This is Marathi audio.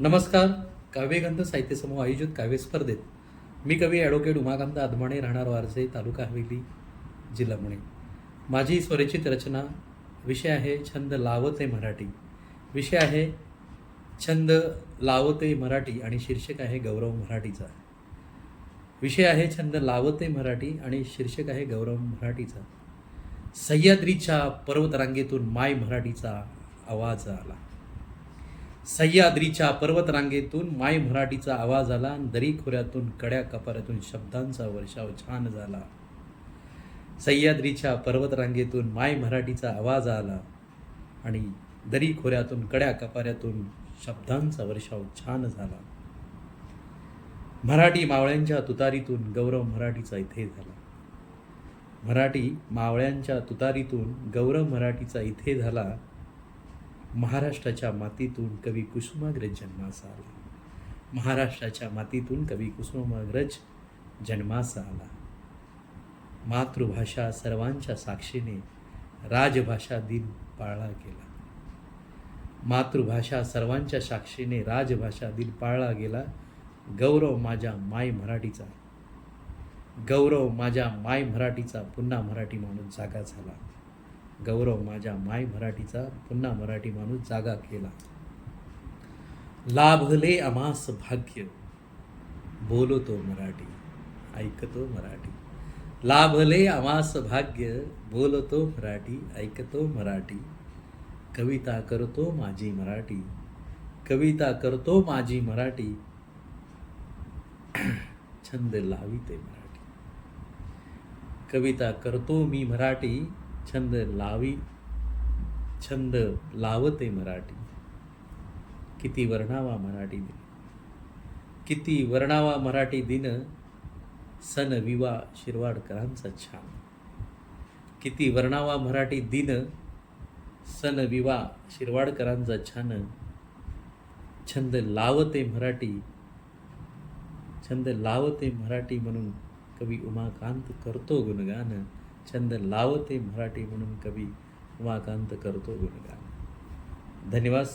नमस्कार. काव्यगंध साहित्य समूह आयोजित काव्य स्पर्धेत मी कवी ॲडव्होकेट उमाकांत आदमाणे राहणार वारसे तालुका हवेली जिल्हा पुणे. माझी स्वरचित रचना विषय आहे छंद लावते मराठी. विषय आहे छंद लावते मराठी आणि शीर्षक आहे गौरव मराठीचा. विषय आहे छंद लावते मराठी आणि शीर्षक आहे गौरव मराठीचा. सह्याद्रीच्या पर्वतरांगेतून माय मराठीचा आवाज आला. सह्याद्रीच्या पर्वतरांगेतून माय मराठीचा आवाज आला आणि दरी खोऱ्यातून कड्या कपाऱ्यातून शब्दांचा वर्षाव छान झाला. सह्याद्रीच्या पर्वतरांगेतून माय मराठीचा आवाज आला आणि दरी खोऱ्यातून कड्या कपाऱ्यातून शब्दांचा वर्षाव छान झाला. मराठी मावळ्यांच्या तुतारीतून गौरव मराठीचा इथे झाला. मराठी मावळ्यांच्या तुतारीतून गौरव मराठीचा इथे झाला महाराष्ट्राच्या मातीतून कवी कुसुमाग्रज जन्मास आला. महाराष्ट्राच्या मातीतून कवी कुसुमाग्रज जन्मास आला. मातृभाषा सर्वांच्या साक्षीने राजभाषा दिन पाळला गेला. मातृभाषा सर्वांच्या साक्षीने राजभाषा दिन पाळला गेला. गौरव माझ्या माय मराठीचा. गौरव माझ्या माय मराठीचा पुन्हा मराठी माणूस जागा झाला. गौरव माझ्या माय मराठीचा पुन्हा मराठी माणूस जागा केला. लाभले अमास भाग्य. बोलतो मराठी ऐकतो मराठी. लाभले अमास भाग्य बोलतो मराठी ऐकतो मराठी. कविता करतो माझी मराठी कविता करतो माझी मराठी. छंद लाविते मराठी. कविता करतो मी मराठी छंद लावी छंद लावते मराठी. किती वर्णावा मराठी दिन. किती वर्णावा मराठी दिन सन विवा शिरवाडकरांचा छान. किती वर्णावा मराठी दिन सन विवा शिरवाडकरांचा छान. छंद लावते मराठी छंद लावते मराठी म्हणून कवी उमाकांत करतो गुणगान. छंद लावते मराठी म्हणून कवी उमाकांत करतो गुणगान. धन्यवाद.